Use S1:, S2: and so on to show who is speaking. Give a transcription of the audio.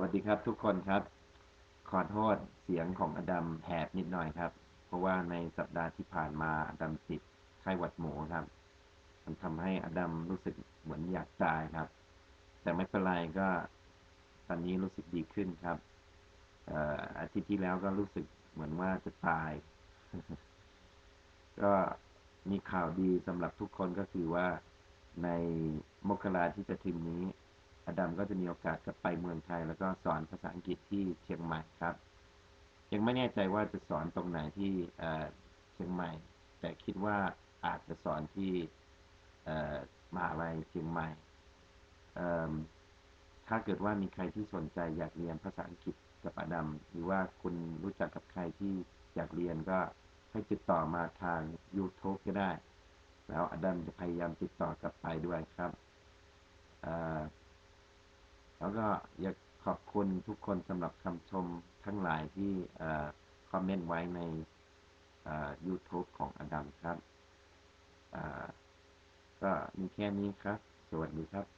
S1: วัสดีครับทุกคนครับ ขอโทษเสียงของอดัมแหบนิดหน่อยครับ เพราะว่าในสัปดาห์ที่ผ่านมาอดัมติดไข้หวัดหมูครับ มันทำให้อดัมรู้สึกเหมือนอยากตายครับ แต่ไม่เป็นไรก็ ตอนนี้รู้สึกดีขึ้นครับเอ่ออาทิตย์ที่แล้วก็รู้สึกเหมือนว่าจะตาย ก็มีข่าวดีสำหรับทุกคนก็คือว่าในมกราที่จะถึงนี้ อดัมก็จะมีโอกาสกลับไปเมืองไทย แล้วก็สอนภาษาอังกฤษที่เชียงใหม่ครับ ยังไม่แน่ใจว่าจะสอนตรงไหนที่เชียงใหม่ แต่คิดว่าอาจจะสอนที่มหาลัยเชียงใหม่ ถ้าเกิดว่ามีใครที่สนใจอยากเรียนภาษาอังกฤษกับอดัมหรือว่าคุณรู้จักกับใครที่อยากเรียนก็ให้ติดต่อมาทาง YouTube ก็ได้ แล้วอดัมจะพยายามติดต่อกลับไปด้วยครับ แล้วก็อยากขอบคุณทุกคนสำหรับคำชมทั้งหลายที่คอมเมนต์ไว้ใน YouTube ของอดัมครับ ก็มีแค่นี้ครับ สวัสดีครับ